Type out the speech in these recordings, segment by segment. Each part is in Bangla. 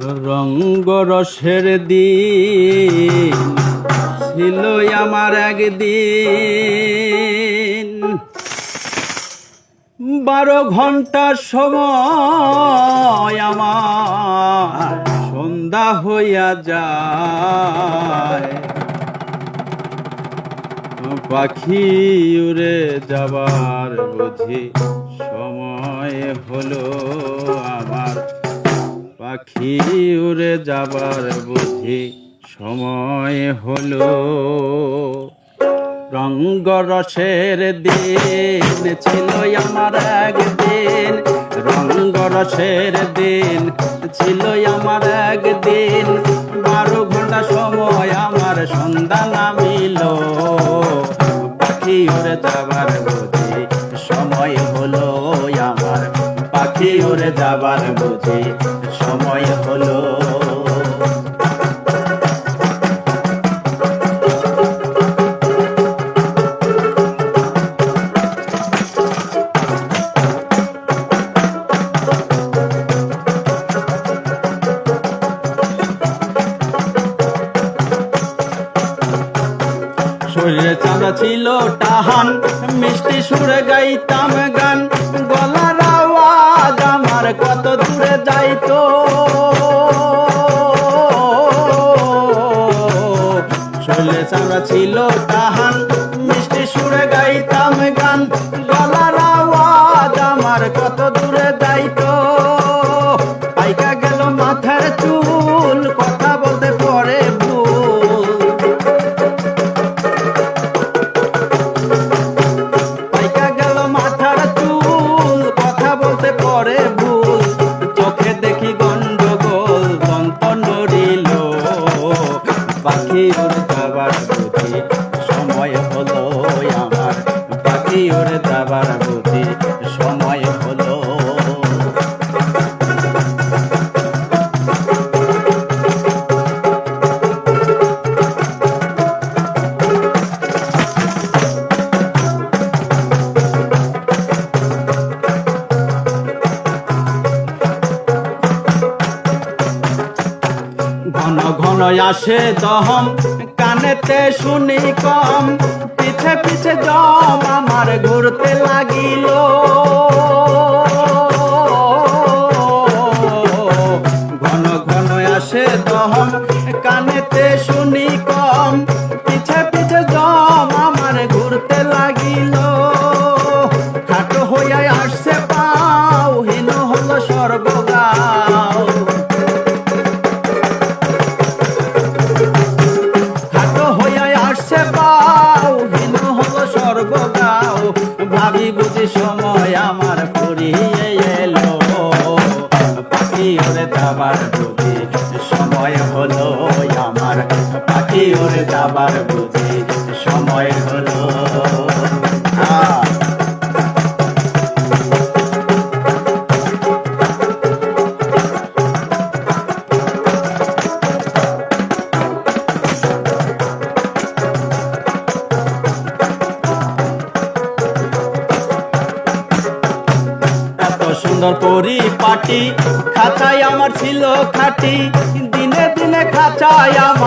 রঙ্গরসের দিন ছিল আমার একদিন। বারো ঘণ্টা সময় আমার সন্ধ্যা হইয়া যায়। পাখি উড়ে যাবার বুঝি সময় হলো আমার। পাখি উড়ে যাবার বুঝি সময় হলো। রঙ্গরসের দিন ছিল আমার একদিন। রঙ্গরসের দিন ছিল আমার একদিন। বারো ঘণ্টা সময় আমার সন্ধ্যা নামিল। পাখি উড়ে যাবার বুঝি পাখি যাবার বুঝি সময় হলো। শরীরে চাঁদা ছিল টাহান মিষ্টি সুরে গাইতাম গান। দূরে চলে সারা ছিল উড়ে যাবার বুঝি সময় হলো। ঘন ঘন আসে দহম কানেতে শুনি কম, পিছে পিছে জম ঘুরতে লাগিল। ঘন ঘন আসে দহন কানেতে শুনি হলো আমার পাখি ওরে যাবার বুঝি সময় হলো। সুন্দর পরিপাটি খাঁচাই আমার ছিল খাটি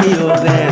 পাখি উড়ে